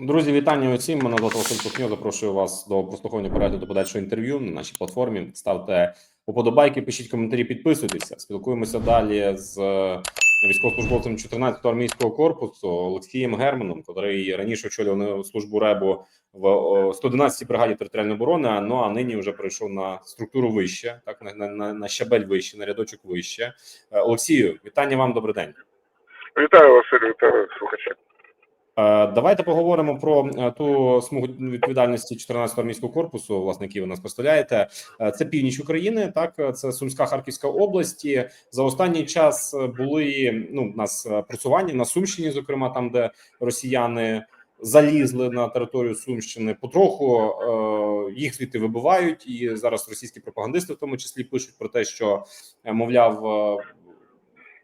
Друзі, вітання усім. Мене звати Василь Кухньо. Запрошую вас до прослуховування перегляду подальшого інтерв'ю на нашій платформі. Ставте уподобайки, пишіть коментарі, підписуйтеся. Спілкуємося далі з е, військовослужбовцем 14-го армійського корпусу Олексієм Германом, який раніше очолював службу РЕБу в о, 111-й бригаді територіальної оборони. Ну а нині вже перейшов на структуру вище, так на, на, на, щабель вище, на рядочок вище. Е, Олексію, вітання вам. Добрий день. Вітаю, Василь, вітаю слухачі. Е, Давайте поговоримо про е, ту смугу відповідальності 14-го армійського корпусу, власне, який ви нас представляєте. Е, Це північ України, так це Сумська Харківська області. За останній час були ну у нас просування на Сумщині, зокрема там, де росіяни залізли на територію Сумщини. Потроху е, їх звідти вибивають, і зараз російські пропагандисти, в тому числі, пишуть про те, що мовляв.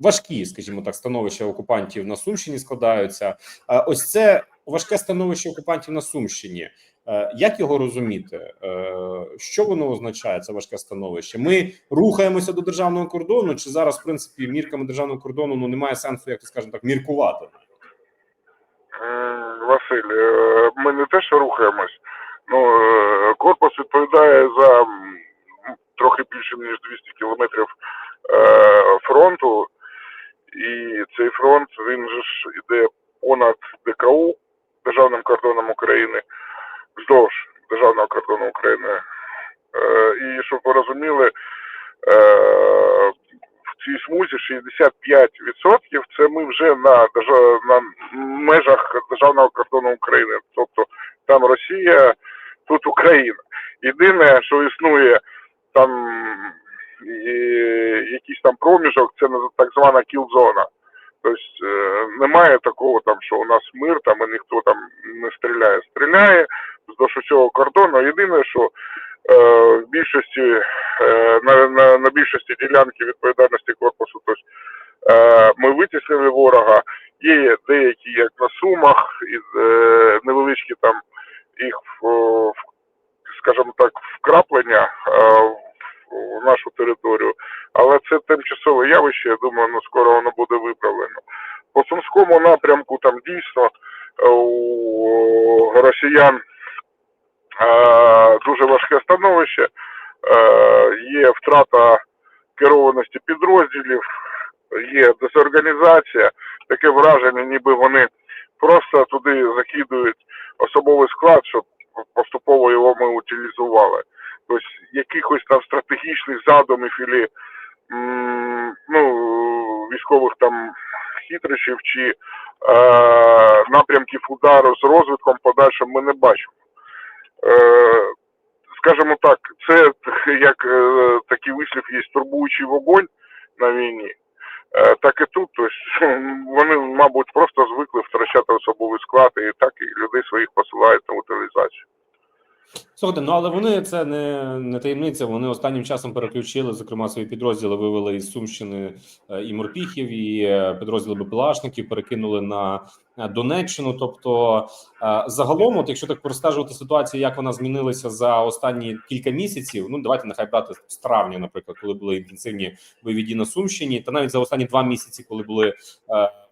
Важкі, скажімо так, становища окупантів на Сумщині складаються. Е, Ось це важке становище окупантів на Сумщині. Е, Як його розуміти? Е, Що воно означає? Це важке становище. Ми рухаємося до державного кордону, чи зараз, в принципі, мірками державного кордону ну немає сенсу, як то скажемо так, міркувати. Василь, ми не те, що рухаємось. Ну, корпус відповідає за трохи більше ніж 200 кілометрів фронту. І цей фронт, він же ж іде понад ДКУ, Державним кордоном України, вздовж Державного кордону України. Е, І щоб ви розуміли, е, в цій смузі 65% це ми вже на, держав... на межах державного кордону України. Тобто там Росія, тут Україна. Єдине, що існує там проміжок, це так звана кіл-зона. Тобто е, немає такого там, що у нас мир, там і ніхто там не стріляє. Стріляє вздовж усього кордону. Єдине, що е, в більшості е, на, на, на більшості ділянки відповідальності корпусу, тобто е, ми витіснили ворога. Є деякі, як на сумах, і е, невеличкі там їх, скажімо так, вкраплення е, в, нашу територію. Але це тимчасове явище, я думаю, ну скоро воно буде виправлено. По Сумському напрямку там дійсно е, у росіян е, дуже важке становище, е, є втрата керованості підрозділів, є дезорганізація, таке враження, ніби вони просто туди закидують особовий склад, щоб поступово його ми утилізували. Тобто якихось там стратегічних задумів і ну, військових там хитрощів чи е, напрямків удару з розвитком подальшим ми не бачимо. Е, скажімо так, це як е, такий вислів є турбуючий вогонь на війні. Е, так і тут, тобто, вони, мабуть, просто звикли втрачати особовий склад і так і людей своїх посилають на утилізацію. Слухайте, ну але вони це не, не таємниця. Вони останнім часом переключили, зокрема, свої підрозділи вивели із Сумщини е, і Морпіхів, і е, підрозділи БПЛАшників перекинули на е, Донеччину. Тобто, загалом, от якщо так простежувати ситуацію, як вона змінилася за останні кілька місяців. Ну давайте нехай брати з травня, наприклад, коли були інтенсивні бойові дії на Сумщині, та навіть за останні два місяці, коли були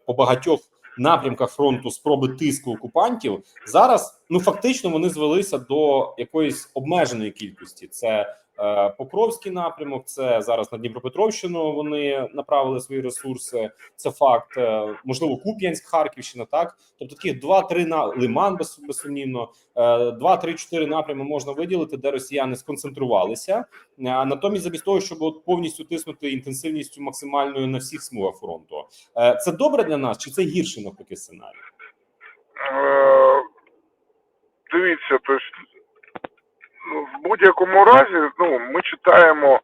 по багатьох напрямках фронту спроби тиску окупантів зараз ну фактично вони звелися до якоїсь обмеженої кількості. Це Покровський напрямок, це зараз на Дніпропетровщину. Вони направили свої ресурси. Це факт. Е, можливо, Куп'янськ, Харківщина. Так, тобто таких два-три на Лиман, без, безсумнівно, е, два, три, чотири напрями можна виділити, де росіяни сконцентрувалися. А натомість, замість того, щоб повністю тиснути інтенсивністю максимальною на всіх смугах фронту, Е, це добре для нас, чи це гірше навпаки сценарій? Е, дивіться, то в будь-якому разі ну, ми читаємо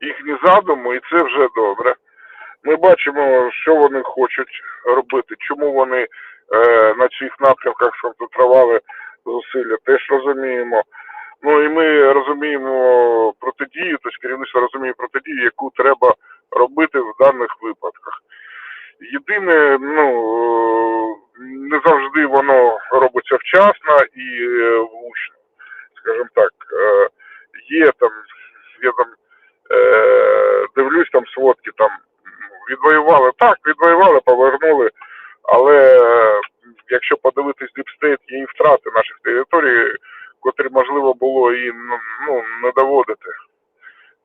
їхні задуми, і це вже добре. Ми бачимо, що вони хочуть робити, чому вони е, на цих напрямках сконцентрували зусилля, теж розуміємо. Ну і ми розуміємо протидію, тобто керівництво розуміє протидію, яку треба робити в даних випадках. Єдине, ну не завжди воно робиться вчасно і е, влучно. Скажімо так, е, є там, я там е, дивлюсь там сводки, там відвоювали так, відвоювали, повернули, але якщо подивитись діпстейт, є і втрати наших територій, котрі можливо було і ну, ну, не доводити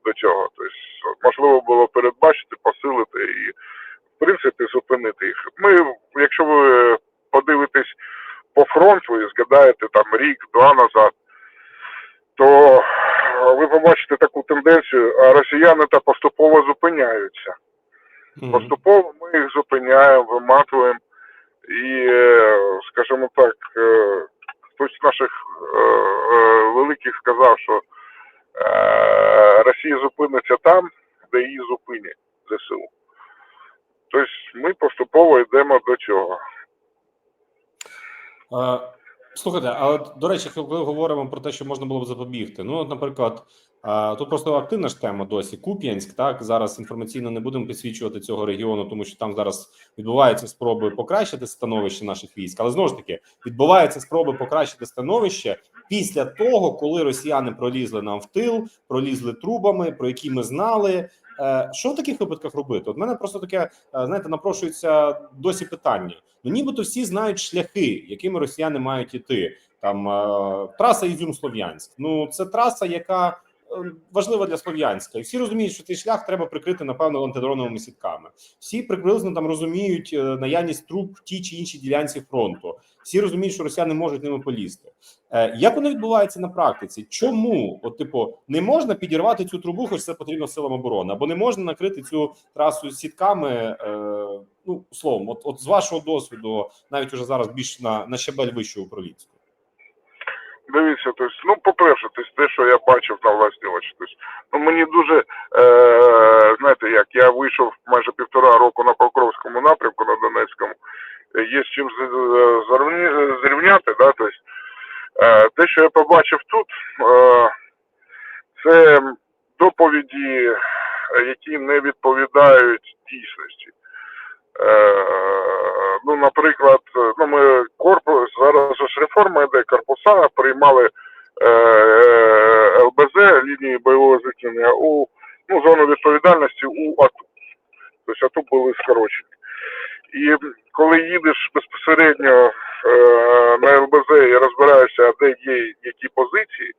до цього. Тобто, можливо було передбачити, посилити і, в принципі, зупинити їх. Ми, якщо ви подивитесь по фронту і згадаєте там рік-два назад, то е, ви побачите таку тенденцію, а росіяни та поступово зупиняються. Поступово ми їх зупиняємо, виматуємо. І, е, скажімо так, е, хтось з наших великих сказав, що Росія зупиниться там, де її зупинять ЗСУ. Тобто ми поступово йдемо до цього. Слухайте, а от, до речі, коли говоримо про те, що можна було б запобігти. Ну, от, наприклад, тут просто активна ж тема досі. Куп'янськ, так зараз інформаційно не будемо підсвічувати цього регіону, тому що там зараз відбуваються спроби покращити становище наших військ. Але знову ж таки відбуваються спроби покращити становище після того, коли росіяни пролізли нам в тил, пролізли трубами, про які ми знали. Е, Що в таких випадках робити? От мене просто таке е, знаєте, напрошується досі питання. Ну, нібито всі знають шляхи, якими росіяни мають іти. Там е, траса Ізюм-Слов'янськ. Ну це траса, яка важлива для Слов'янська. І всі розуміють, що цей шлях треба прикрити напевно антидроновими сітками. Всі приблизно там розуміють наявність труб в тій чи іншій ділянці фронту. Всі розуміють, що росіяни можуть ними полізти. Е, Як воно відбувається на практиці? Чому от типу не можна підірвати цю трубу, хоч це потрібно силам оборони, або не можна накрити цю трасу сітками? Е, ну словом, от, от з вашого досвіду, навіть уже зараз більш на, на щабель вищого управлінського. Дивіться, тобто, ну, по-перше, тобто, те, що я бачив на власні очі. Тобто, ну, мені дуже, е, знаєте, як я вийшов майже півтора року на Покровському напрямку на Донецькому, є з чим зрівняти, да, тобто, те, що я побачив тут, е, це доповіді, які не відповідають дійсності. Е, ну, наприклад, ну, ми корпус, зараз ж реформа йде, корпуса приймали ЛБЗ лінії бойового зіткнення у ну, зону відповідальності у АТУ. Тобто АТУ були скорочені. І коли їдеш безпосередньо е, на ЛБЗ і розбираєшся, де є які позиції,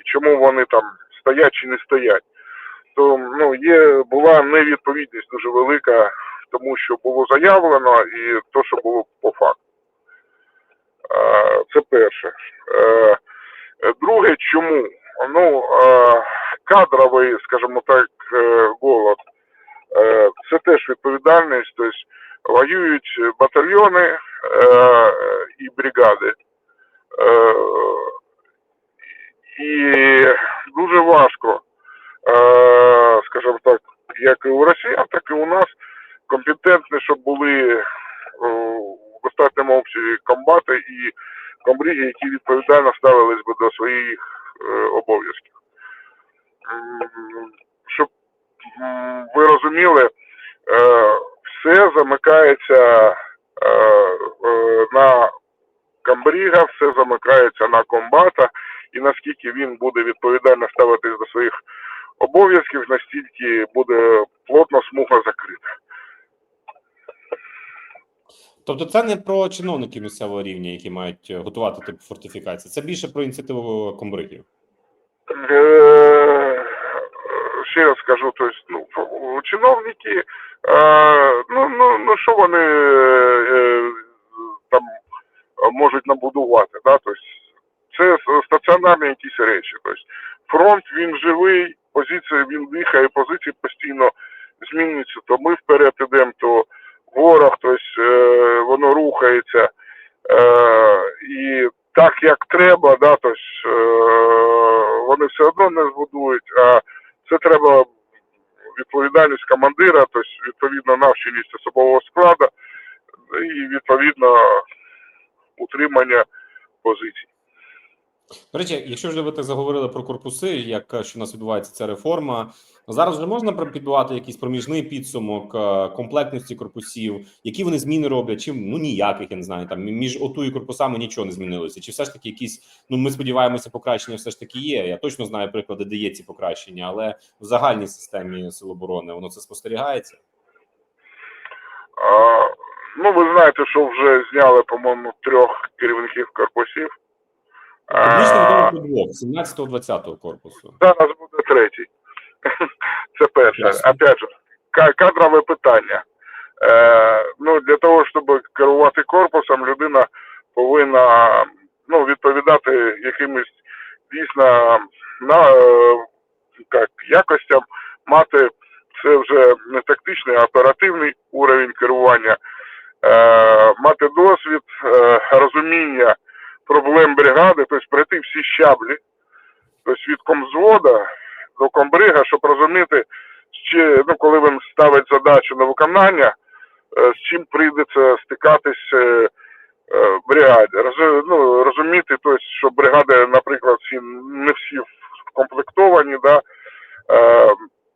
і чому вони там стоять чи не стоять, то ну, є, була невідповідність дуже велика тому, що було заявлено, і то, що було по факту. Е, Це перше. Е, Друге, чому? Ну, е, кадровий, скажімо так, е, голод. Е, Це теж відповідальність. Тобто воюють батальйони е, і бригади. Е, І дуже важко, е, скажімо так, як і у росіян, так і у нас компетентні, щоб були е, в достатньому обсязі комбати і комбріги, які відповідально ставились би до своїх е, обов'язків. Щоб ви розуміли, е, все замикається е, е, на комбріга, все замикається на комбата, і наскільки він буде відповідально ставитись до своїх обов'язків, настільки буде плотно смуга закрита. Тобто, це не про чиновників місцевого рівня, які мають е, готувати типу фортифікації. Це більше про ініціативу комбригів. Е, Ще раз скажу, то есть, ну, чиновники, е, ну, ну, ну, що вони е, там можуть набудувати, да? тобто, це стаціонарні якісь речі. Тобто, фронт, він живий, позиція, він дихає, позиції постійно змінюються, то ми вперед ідемо, то ворог, тобто, е, воно рухається. Е, і так як треба, да, тобто, е, вони все одно не збудують, а це треба відповідальність командира, тобто відповідно навченість особового складу і відповідно утримання позицій. До речі, якщо вже ви так заговорили про корпуси, як що у нас відбувається ця реформа, зараз вже можна підбивати якийсь проміжний підсумок е, комплектності корпусів, які вони зміни роблять, чи ну ніяких я не знаю. Там між ОТУ і корпусами нічого не змінилося. Чи все ж таки якісь ну ми сподіваємося, покращення все ж таки є. Я точно знаю приклади, де є ці покращення, але в загальній системі сил оборони воно це спостерігається. А, ну, ви знаєте, що вже зняли, по-моєму, трьох керівників корпусів. Публічно А, відомо про двох 17-20 корпусу. Зараз буде третій. Це перше. Ясно. Опять же, кадрове питання. Е, ну, для того, щоб керувати корпусом, людина повинна ну, відповідати якимось дійсно на, е, як, якостям, мати це вже не тактичний, а оперативний уровень керування, е, мати досвід, е, розуміння проблем бригади, тобто пройти всі щаблі, тобто від комзвода до комбрига, щоб розуміти, чи, ну, коли він ставить задачу на виконання, е, з чим прийдеться стикатись е, е, бригаді. Ну, розуміти, тобто, що бригади, наприклад, всі, не всі вкомплектовані, да,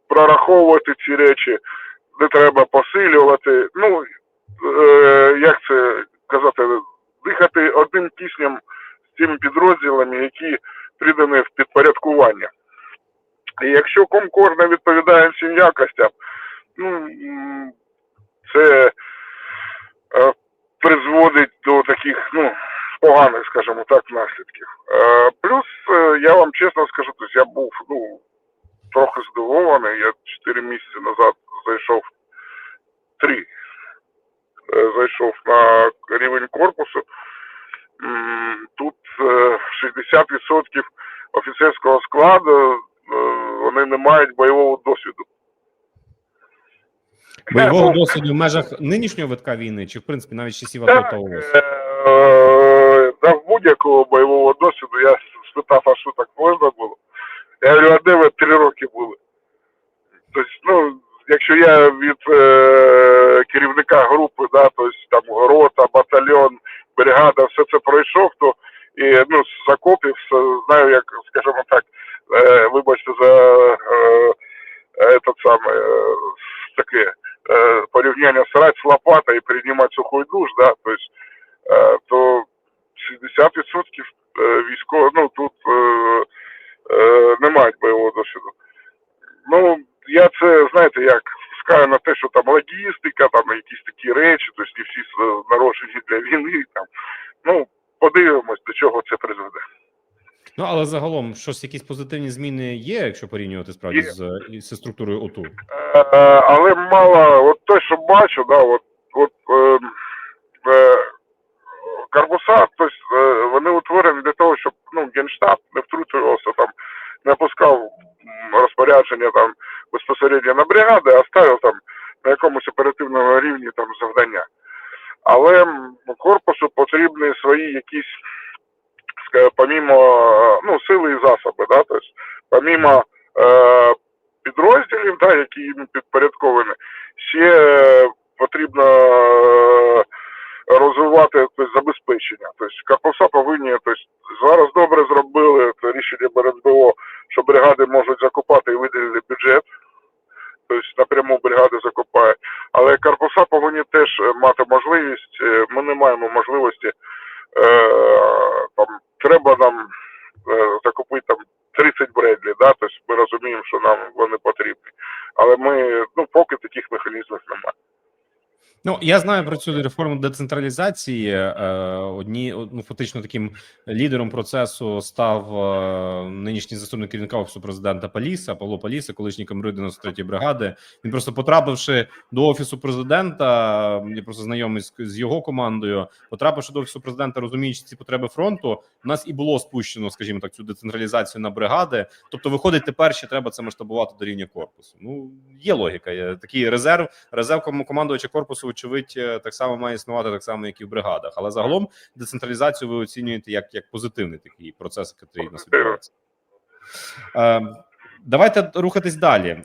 прораховувати ці речі, де треба посилювати. Ну, як це казати, дихати одним киснем з тими підрозділами, які придані в підпорядкування. І якщо Комкор не відповідає всім якостям, ну це е, призводить до таких, ну, поганих, скажімо так, наслідків. Е, плюс, е, я вам чесно скажу, тобто я був ну, трохи здивований. Я 4 місяці назад зайшов три. е, Зайшов на рівень корпусу. М, Тут е, 60% офіцерського складу е, вони не мають бойового досвіду. Бойового Ну, досвіду в межах нинішнього витка війни, чи в принципі навіть часів АТО е, Да, в будь-якого бойового досвіду я спитав, а що так можна було? Я говорю, а де ви три роки були? Тобто, ну, якщо я від е, керівника групи, да, тобто там рота, батальйон, бригада, все це пройшов, то і ну, з окопів знаю, як, скажімо так, е, вибачте за е, этот самый, е, е, порівняння срать з лопатой і приймати сухой душ, да, тобто, е, то 60% е, військових, ну, тут е, е, не мають бойового досвіду. Ну, я це, знаєте, як скаю на те, що там логістика, там якісь такі речі, тобто не всі е, народжені для війни. Там. Ну, подивимось, до чого це призведе. Ну але загалом щось якісь позитивні зміни є, якщо порівнювати справді Є. з, зі структурою ОТУ. Е, але мало, бачу, да, от, от е, е, корпуса, тобто, е, вони утворені для того, щоб ну, Генштаб не втручувався там, не опускав розпорядження там безпосередньо на бригади, а ставив там на якомусь оперативному рівні там завдання. Але корпусу потрібні свої якісь, помімо ну, сили і засоби, да, тобто, помімо е, підрозділів, да, які їм підпорядковані, ще е, потрібно е, розвивати тобто, забезпечення. Тобто корпуса повинні, тобто, зараз добре зробили це рішення БРСБО, що бригади можуть закупати і виділили бюджет. Тобто напряму бригади закупають. Але корпуса повинні теж е, мати можливість. е, Ми не маємо можливості. Е, там, треба нам е, закупити там 30 бредлі, да? тобто ми розуміємо, що нам вони потрібні. Але ми, ну, поки таких механізмів немає. Ну я знаю про цю реформу децентралізації. Е, одні ну фактично таким лідером процесу став е, нинішній заступник керівника офісу президента Паліса Павло Паліса, колишній командир 93-ї бригади. Він просто потрапивши до офісу президента, я просто знайомий з, його командою. Потрапивши до офісу президента, розуміючи ці потреби фронту, у нас і було спущено, скажімо так, цю децентралізацію на бригади. Тобто, виходить, тепер ще треба це масштабувати до рівня корпусу. Ну є логіка. Є такий резерв, резерв командувача корпусу, очевидь, е, так само має існувати, так само, як і в бригадах. Але загалом децентралізацію ви оцінюєте як, як позитивний такий процес, який нас відбувається. Е, Давайте рухатись далі. Е,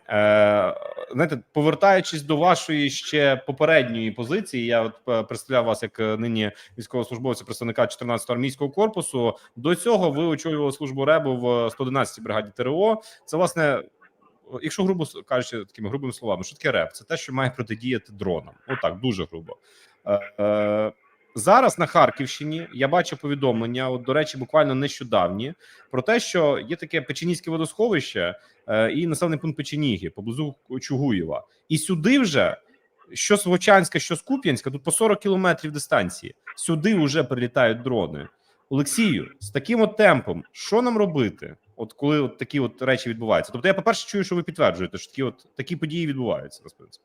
знаєте, повертаючись до вашої ще попередньої позиції, я от е, представляв вас як нині військовослужбовця представника 14-го армійського корпусу. До цього ви очолювали службу РЕБу в 111-й бригаді ТРО. Це власне, якщо грубо кажучи такими грубими словами, що таке РЕБ? Це те, що має протидіяти дронам. Отак, дуже грубо. Е, е, Зараз на Харківщині я бачу повідомлення. От до речі, буквально нещодавні про те, що є таке Печенізьке водосховище е, і населений пункт Печеніги поблизу Чугуєва, і сюди вже що з Вовчанська, що з Куп'янська, тут по 40 кілометрів дистанції. Сюди вже прилітають дрони. Олексію, з таким от темпом, що нам робити? От коли от такі от речі відбуваються? Тобто, я по перше чую, що ви підтверджуєте, що такі от такі події відбуваються насправді.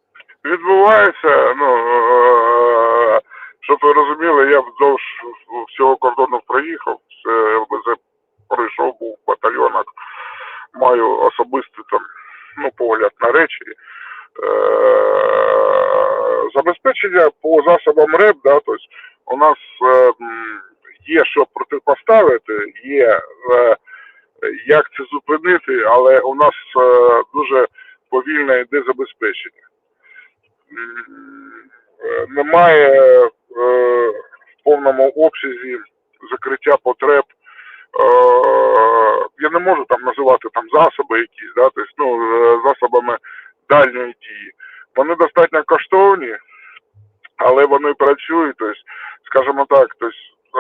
Відбувається, ну е, щоб ви розуміли, я вздовж всього кордону проїхав, це ЛБЗ пройшов, був в батальйонах, маю особистий там ну, погляд на речі. Е, забезпечення по засобам РЕП, да, тобто у нас е, є що протипоставити, є е, як це зупинити, але у нас е, дуже повільне йде забезпечення. Е, Немає е, в повному обсязі закриття потреб. Е, Я не можу там називати там засоби якісь, да, тобто, ну, е, засобами дальньої дії. Вони достатньо коштовні, але вони працюють. Тобто, скажімо так, тобто,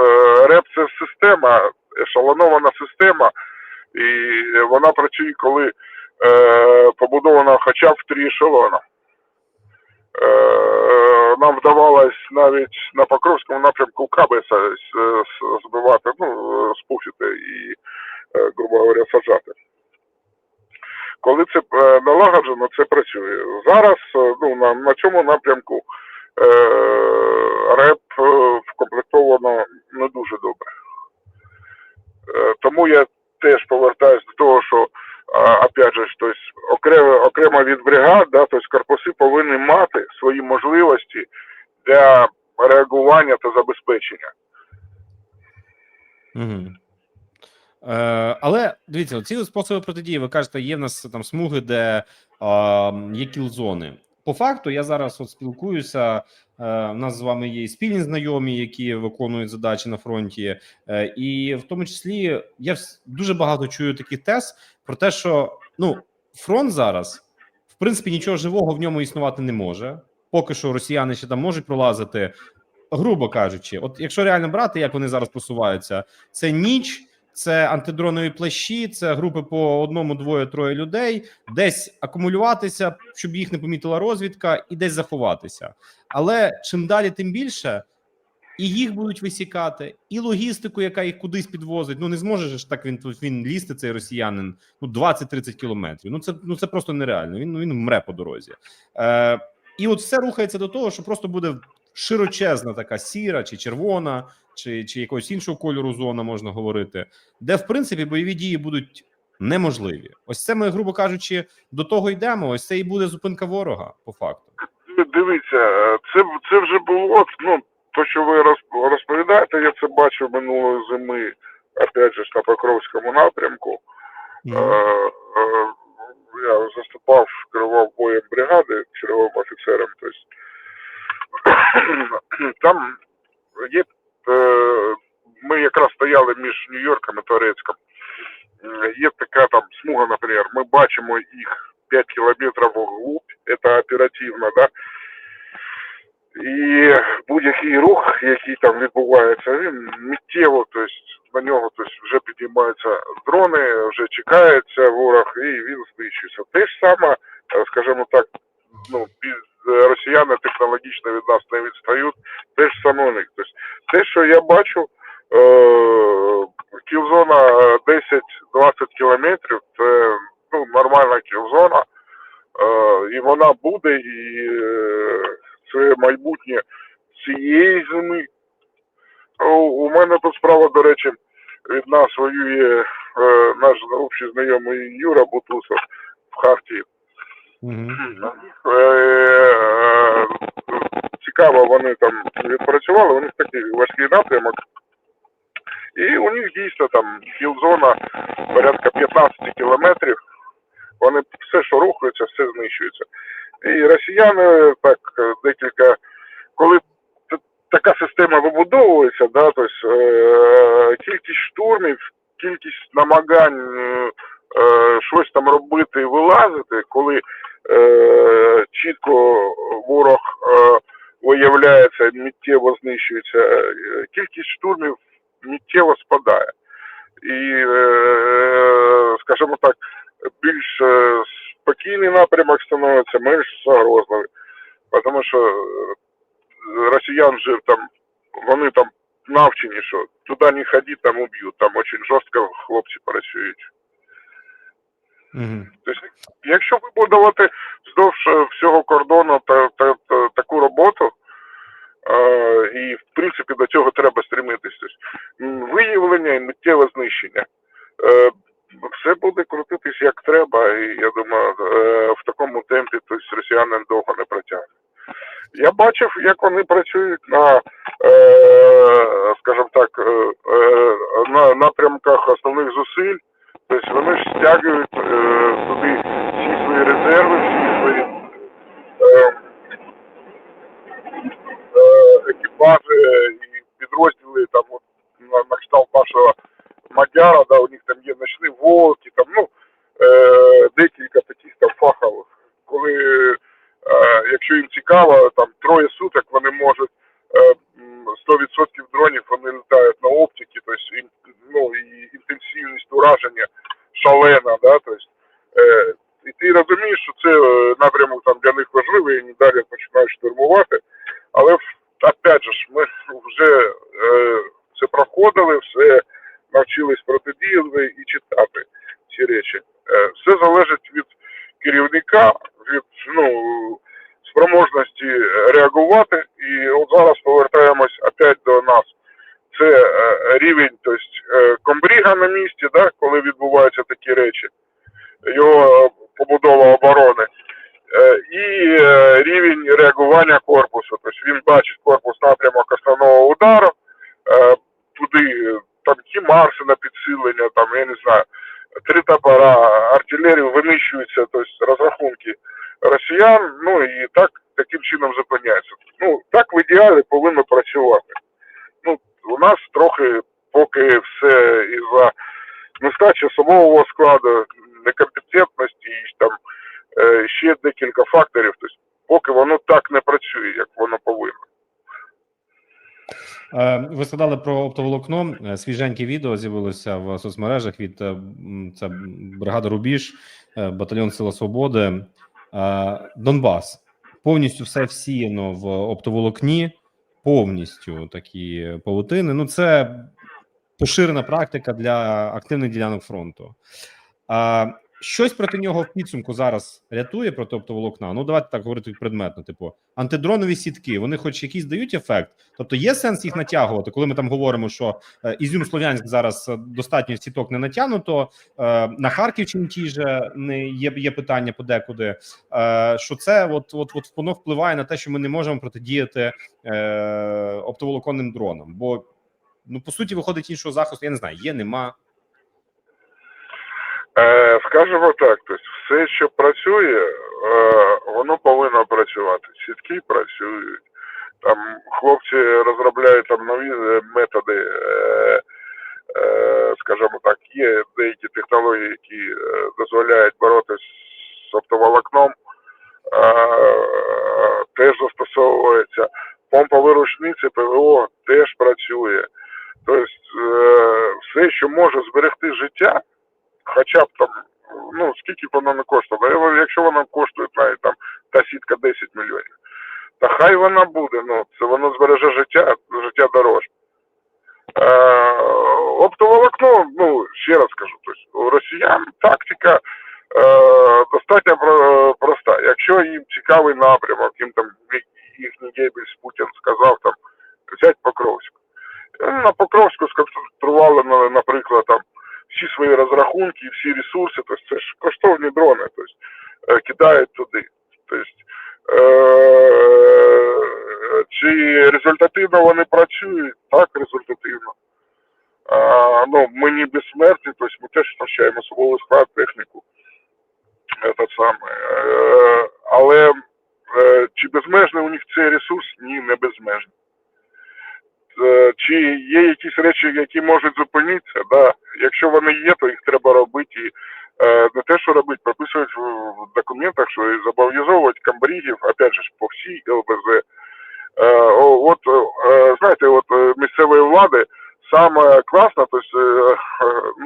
е, РЕП це система, ешелонована система, і вона працює, коли е, побудована хоча б в три ешелона. Е, нам вдавалось навіть на Покровському напрямку каби с- с- с- збивати, ну, спухити і, е, грубо говоря, саджати. Коли це е, налагоджено, це працює. Зараз е, ну, на, на цьому напрямку е, реп е, вкомплектовано не дуже добре. Е, тому я теж повертаюся до того, що а, опять же, ж, то есть, окремо, окремо від бригад, да, то есть корпуси повинні мати свої можливості для реагування та забезпечення. Угу. Е, але дивіться, ці способи протидії, ви кажете, є в нас там смуги, де е, є кіл-зони. По факту, я зараз от спілкуюся. Е, у нас з вами є і спільні знайомі, які виконують задачі на фронті, е, і в тому числі я дуже багато чую таких тез про те, що ну фронт зараз, в принципі, нічого живого в ньому існувати не може. Поки що росіяни ще там можуть пролазити, грубо кажучи, от якщо реально брати, як вони зараз просуваються, це ніч, це антидронові плащі, це групи по одному, двоє, троє людей, десь акумулюватися, щоб їх не помітила розвідка, і десь заховатися. Але чим далі, тим більше. І їх будуть висікати, і логістику, яка їх кудись підвозить. Ну не зможе ж так він він лізти, цей росіянин. Ну 20-30 кілометрів. Ну це ну це просто нереально. Він ну він мре по дорозі. Е, і от все рухається до того, що просто буде широчезна така сіра чи червона, чи, чи якогось іншого кольору зона можна говорити, де в принципі бойові дії будуть неможливі. Ось це ми, грубо кажучи, до того йдемо. Ось це і буде зупинка ворога, по факту. Дивіться, е, це, це вже було, ну, то, що ви розповідаєте, я це бачив минулої зими, опять же, на Покровському напрямку. Е, е, я заступав, керував боєм бригади черговим офіцером. Тобто, там є, ми якраз стояли між Нью-Йорком і Торецьком. Е, Є така там смуга, наприклад, ми бачимо їх 5 кілометрів вглубь, це оперативно, да? І будь-який рух, який там відбувається, він миттєво, тобто на нього тобто, вже підіймаються дрони, вже чекається ворог, і він знищується. Те ж саме, е, скажімо так, ну, е, росіяни технологічно від нас не відстають, те ж саме у них. Тобто, те, що я бачу, е, кілзона е, 10-20 кілометрів, це ну, нормальна кілзона, е, і вона буде, і е, це майбутнє цієї зими. У, мене тут справа, до речі, від нас воює е, наш общий знайомий Юра Бутусов в Харті. Е, цікаво, вони там відпрацювали, у них такий важкий напрямок. І у них дійсно там філзона порядка 15 кілометрів. Вони все, що рухається, все знищується. І росіяни так декілька, коли така система вибудовується, да, тобто, е, кількість штурмів, кількість намагань е, щось там робити і вилазити, коли чітко ворог е, виявляється, миттєво знищується, е, кількість штурмів миттєво спадає. І, е, скажімо так, більш е, спокійний напрямок становиться, менш загрозливий. Тому що е, росіян же там, вони там навчені, що туди не ходи, там уб'ють, там дуже жорстко хлопці працюють. Угу. Тобто, якщо вибудувати вздовж е, всього кордону та, та, та- таку роботу, е, і в принципі до цього треба стремитися. Тобто, виявлення і миттєве знищення. Е, все буде крутитись як треба, і я думаю, е, в такому темпі тобто, росіяни довго не протягнуть. Я бачив, як вони працюють на, е, скажімо так, е, е, на напрямках основних зусиль. Тобто вони ж стягують е, туди всі свої резерви, всі свої е, е, екіпажі і підрозділи там от, на, на кшталт нашого Мадяра, да, у них там є ночні волки, там, ну, е, декілька таких там фахових. Коли, е, якщо їм цікаво, там троє суток вони можуть е, м, 100% дронів вони літають на оптиці, тобто ін- ну, і інтенсивність ураження шалена, да, тобто, е, і ти розумієш, що це е, напрямок там для них важливий, і вони далі починають. Але опять же ми вже е, це проходили, все навчились протидіяти і читати ці речі. Е, все залежить від керівника, від ну, спроможності реагувати. І от зараз повертаємось опять до нас. Це е, рівень, тобто е, комбріга на місці, да, коли відбуваються такі речі, його побудова оборони. Е, і е, рівень реагування корпусу. Тобто він бачить корпус напрямок основного удару, е, туди там ті марси на підсилення, там я не знаю, три топора, артилерію винищуються, тобто розрахунки росіян, ну і так таким чином зупиняється. Ну так в ідеалі повинно працювати. Ну у нас трохи поки все із-за нестачі особового складу, некомпетентності декілька факторів. Тобто, поки воно так не працює, як воно повинно. Е, Ви згадали про оптоволокно. Е, Свіженьке відео з'явилося в соцмережах від е, це бригада Рубіж, батальйон Сила Свободи. Донбас повністю все всіяно в оптоволокні, повністю такі павутини. Ну, це поширена практика для активних ділянок фронту. Щось проти нього в підсумку зараз рятує проти оптоволокна. Ну, давайте так говорити предметно. Типу, антидронові сітки, вони хоч якийсь дають ефект. Тобто є сенс їх натягувати, коли ми там говоримо, що е, Ізюм Слов'янськ зараз е, достатньо сіток не натягнуто. Е, на Харківщині ті же не є, є питання подекуди. Е, що це от, от, от воно впливає на те, що ми не можемо протидіяти е, оптоволоконним дронам. Бо ну по суті виходить іншого захисту. Я не знаю, є, нема. Е, скажімо так, тобто все, що працює, е, воно повинно працювати. Сітки працюють. Там хлопці розробляють там нові е, методи, е, е, скажімо так, є деякі технології, які е, дозволяють боротися з оптоволокном, е, теж застосовується. Помпові рушниці ПВО теж працює. Тобто е, все, що може зберегти життя, хоча б там, ну скільки б воно не коштувало. Якщо воно коштує навіть там та сітка 10 мільйонів, та хай вона буде, ну це воно збереже життя, життя дорожче. Е, оптоволокно, ну ще раз кажу, тобто, у росіян тактика е, достатньо проста. Якщо їм цікавий напрямок, їм там їхній Геббельс Путін сказав там взять Покровськ. Вони На Покровську сконцентрували, наприклад, там всі свої розрахунки, всі ресурси, тобто це ж коштовні дрони, тобто кидають туди. Тобто, чи результативно вони працюють? Так, результативно. А, ну, ми не безсмертні, тобто ми теж втрачаємо особовий склад, техніку. Саме. Але е, чи безмежний у них цей ресурс? Ні, не безмежний. Е, Чи є якісь речі, які можуть зупинитися? Да. Якщо вони є, то їх треба робити. І, е, не те, що робити, прописують в, документах, що і зобов'язовують камбрігів, опять же по всій ЛБЗ. Е, от, знаєте, от місцевої влади саме класно, тобто,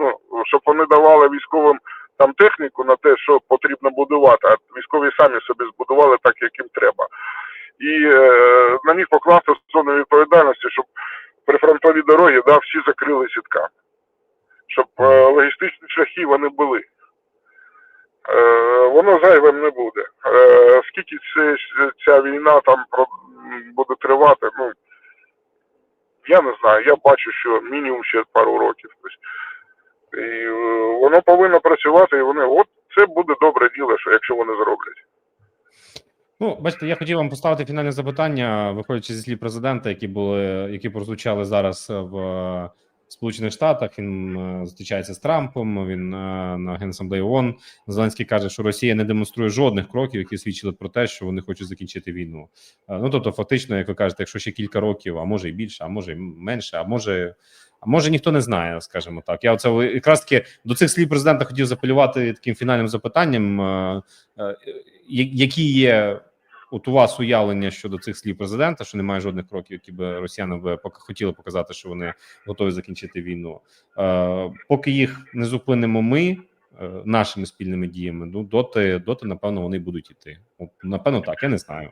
ну, щоб вони давали військовим там техніку на те, що потрібно будувати, а військові самі собі збудували так, як їм треба. і на них покласти зону відповідальності, щоб прифронтові дороги да, всі закрили сітками. Щоб е, логістичні шляхи вони були. Е, воно зайвим не буде. Е, скільки це, ця війна там буде тривати, ну я не знаю. Я бачу, що мінімум ще пару років. Тобто, і е, воно повинно працювати, і вони от це буде добре діло, що якщо вони зроблять. Ну, бачите, я хотів вам поставити фінальне запитання, виходячи зі слів президента, які були, які прозвучали зараз в е, Сполучених Штатах. Він е, зустрічається з Трампом. Він е, на генасамблеї ООН. Зеленський каже, що Росія не демонструє жодних кроків, які свідчили про те, що вони хочуть закінчити війну. Е, Ну тобто, фактично, як ви кажете, якщо ще кілька років, а може і більше, а може і менше, а може. А може ніхто не знає, скажімо так. Я оце якраз таки до цих слів президента хотів запелювати таким фінальним запитанням, е, е, які є от у вас уявлення щодо цих слів президента, що немає жодних кроків, які би росіяни би хотіли показати, що вони готові закінчити війну. Е, поки їх не зупинимо ми е, нашими спільними діями, ну доти, доти, напевно, вони будуть іти. От, напевно, так, я не знаю.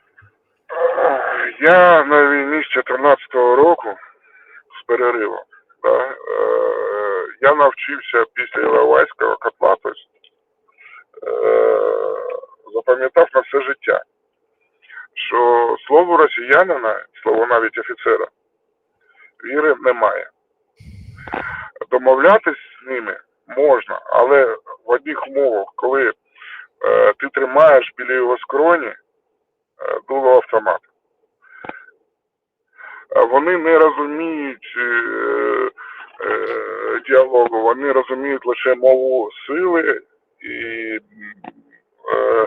Я на війні з 14-го року з переривом. Да, е, я навчився після Іловайського тобто, е, запам'ятав на все життя, що слово росіянина, слово навіть офіцера, віри немає. Домовлятись з ними можна, але в одних умовах, коли е, ти тримаєш біля його скроні е, дуло автомата. Вони не розуміють е, е, діалогу, вони розуміють лише мову сили і е, е,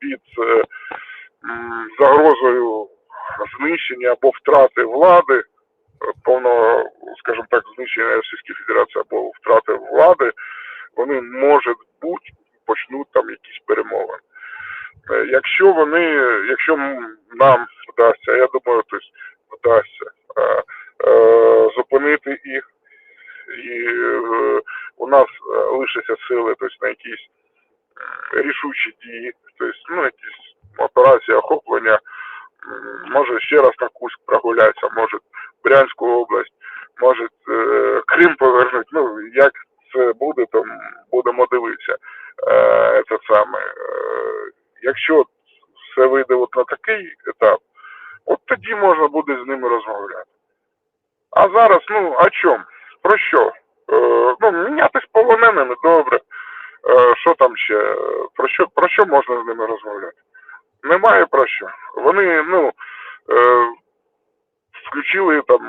під е, загрозою знищення або втрати влади, повного, скажімо так, знищення Російської Федерації або втрати влади, вони, може бути, почнуть там якісь перемовини. Е, Якщо вони, якщо нам вдасться, я думаю, тобто вдасться е, е, зупинити їх, і е, у нас е, лишаться сили тобто, на якісь рішучі дії, тобто, ну, якісь операції охоплення, може ще раз на Курськ прогулятися, може Брянську область, може е, Крим повернути. Ну, як це буде, то будемо дивитися. Е, це саме. Е, якщо все вийде от на такий етап, от тоді можна буде з ними розмовляти. А зараз, ну, о чому? Про що? Ну, мінятись полоненими, добре. Е, що там ще? Про що, про що можна з ними розмовляти? Немає про що. Вони, ну, е, включили там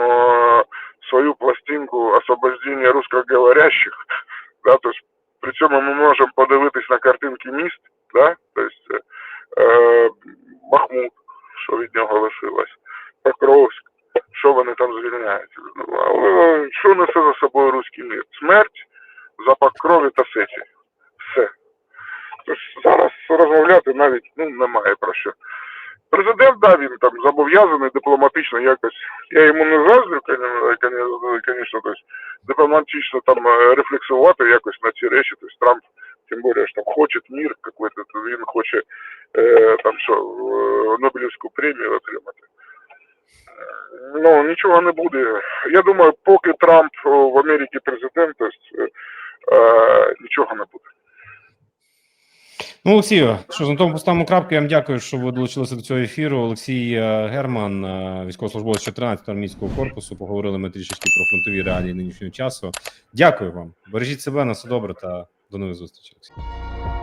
е, свою пластинку освобождения русскоговорящих, да, то при цьому ми можемо подивитись на картинки міст, да, то Бахмут, що від нього лишилось, Покровськ, що вони там звільняють. Ну, Але що несе за собою руський мір? Смерть, запах крові та сечі. Все. Тож зараз розмовляти навіть ну, немає про що. Президент, да, він там зобов'язаний дипломатично якось. Я йому не заздрю, звісно, дипломатично там е, рефлексувати якось на ці речі. Тобто Трамп, тим більше, що там хоче мир какой-то, то він хоче е, там що, е, Нобелівську премію отримати. Е, Ну, нічого не буде. Я думаю, поки Трамп в Америці президент, тобто, е, нічого не буде. Ну, Олексію, що на тому поставимо крапку. Я вам дякую, що ви долучилися до цього ефіру. Олексій е, Герман, е, військовослужбовець 14-го армійського корпусу. Поговорили ми трішечки про фронтові реалії нинішнього часу. Дякую вам. Бережіть себе на все добре та до нових зустрічей. Олексій.